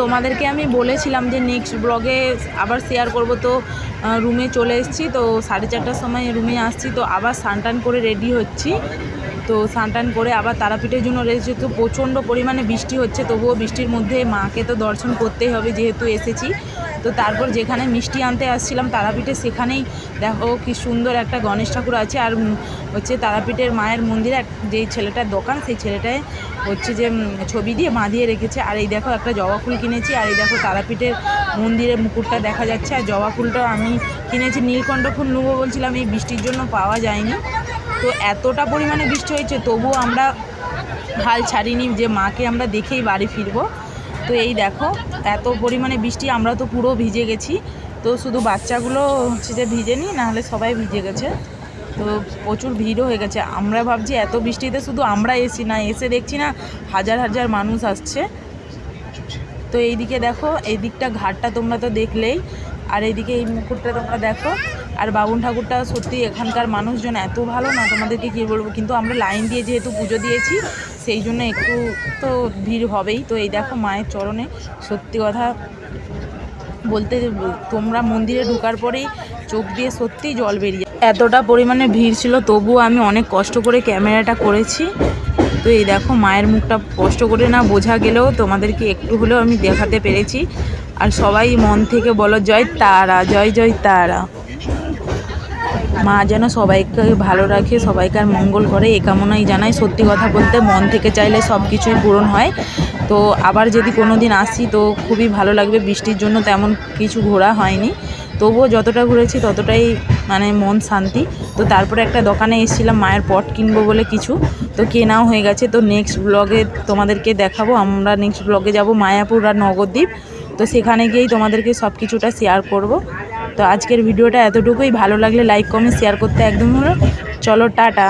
তোমাদেরকে আমি বলেছিলাম যে নেক্সট ব্লগে আবার শেয়ার করব। তো রুমে চলে এসেছি। তো সাড়ে চারটার সময় রুমে আসছি। তো আবার স্নান করে রেডি হচ্ছি। তো স্নান করে আবার তারাপীঠের জন্য রয়েছে তো প্রচণ্ড পরিমাণে বৃষ্টি হচ্ছে, তবুও বৃষ্টির মধ্যে মাকে তো দর্শন করতেই হবে যেহেতু এসেছি। তো তারপর যেখানে মিষ্টি আনতে আসছিলাম তারাপীঠে, সেখানেই দেখো কি সুন্দর একটা গণেশ ঠাকুর আছে, আর হচ্ছে তারাপীঠের মায়ের মন্দিরে যেই ছেলেটার দোকান, সেই ছেলেটায় হচ্ছে যে ছবি দিয়ে বাঁধিয়ে রেখেছে। আর এই দেখো একটা জবা ফুল কিনেছি, আর এই দেখো তারাপীঠের মন্দিরের মুকুটটা দেখা যাচ্ছে। আর জবা ফুলটাও আমি কিনেছি নীলকণ্ঠ ফুল নেব বলছিলাম, এই বৃষ্টির জন্য পাওয়া যায়নি। তো এতটা পরিমাণে বৃষ্টি হয়েছে, তবুও আমরা হাল ছাড়িনি যে মাকে আমরা দেখেই বাড়ি ফিরবো। তো এই দেখো, এত পরিমাণে বৃষ্টি, আমরা তো পুরো ভিজে গেছি। তো শুধু বাচ্চাগুলো হচ্ছে যে ভিজেনি নাহলে সবাই ভিজে গেছে। তো প্রচুর ভিড়ও হয়ে গেছে। আমরা ভাবছি এত বৃষ্টিতে শুধু আমরা এসি না, এসে দেখছি না হাজার হাজার মানুষ আসছে। তো এইদিকে দেখো এই দিকটা ঘাটটা তোমরা তো দেখলেই, আর এইদিকে এই মুকুটটা তোমরা দেখো। আর বাবুন ঠাকুরটা সত্যি এখানকার মানুষজন এত ভালো না তোমাদেরকে কী বলব? কিন্তু আমরা লাইন দিয়ে যেহেতু পুজো দিয়েছি, সেই জন্য একটু তো ভিড় হবেই। তো এই দেখো মায়ের চরণে সত্যি কথা বলতে তোমরা মন্দিরে ঢোকার পরেই চোখ দিয়ে সত্যিই জল বেরিয়ে এতটা পরিমাণে ভিড় ছিল, তবুও আমি অনেক কষ্ট করে ক্যামেরাটা করেছি। তো এই দেখো মায়ের মুখটা কষ্ট করে না বোঝা গেলেও তোমাদেরকে একটু হলেও আমি দেখাতে পেরেছি। আর সবাই মন থেকে বলো, জয় তারা, জয় জয় তারা। মা যেন সবাইকে ভালো রাখে, সবাইকার মঙ্গল করে, এ কামনাই জানাই। সত্যি কথা বলতে মন থেকে চাইলে সব কিছুই পূরণ হয়। তো আবার যদি কোনো দিন আসি তো খুবই ভালো লাগবে। বৃষ্টির জন্য তেমন কিছু ঘোরা হয়নি। তবুও যতটা ঘুরেছি ততটাই মানে মন শান্তি। তো তারপরে একটা দোকানে এসেছিলাম, মায়ের পট কিনবো বলে কিছু। তো কেনাও হয়ে গেছে। তো নেক্সট ব্লগে তোমাদেরকে দেখাবো। আমরা নেক্সট ব্লগে যাব মায়াপুর আর নগরদ্বীপ তো সেখানে গিয়েই তোমাদেরকে সব কিছুটা শেয়ার করব। তো আজকের ভিডিওটা এতটুকুই। ভালো লাগলে লাইক কমেন্ট শেয়ার করতে একদম হলো চলো টাটা।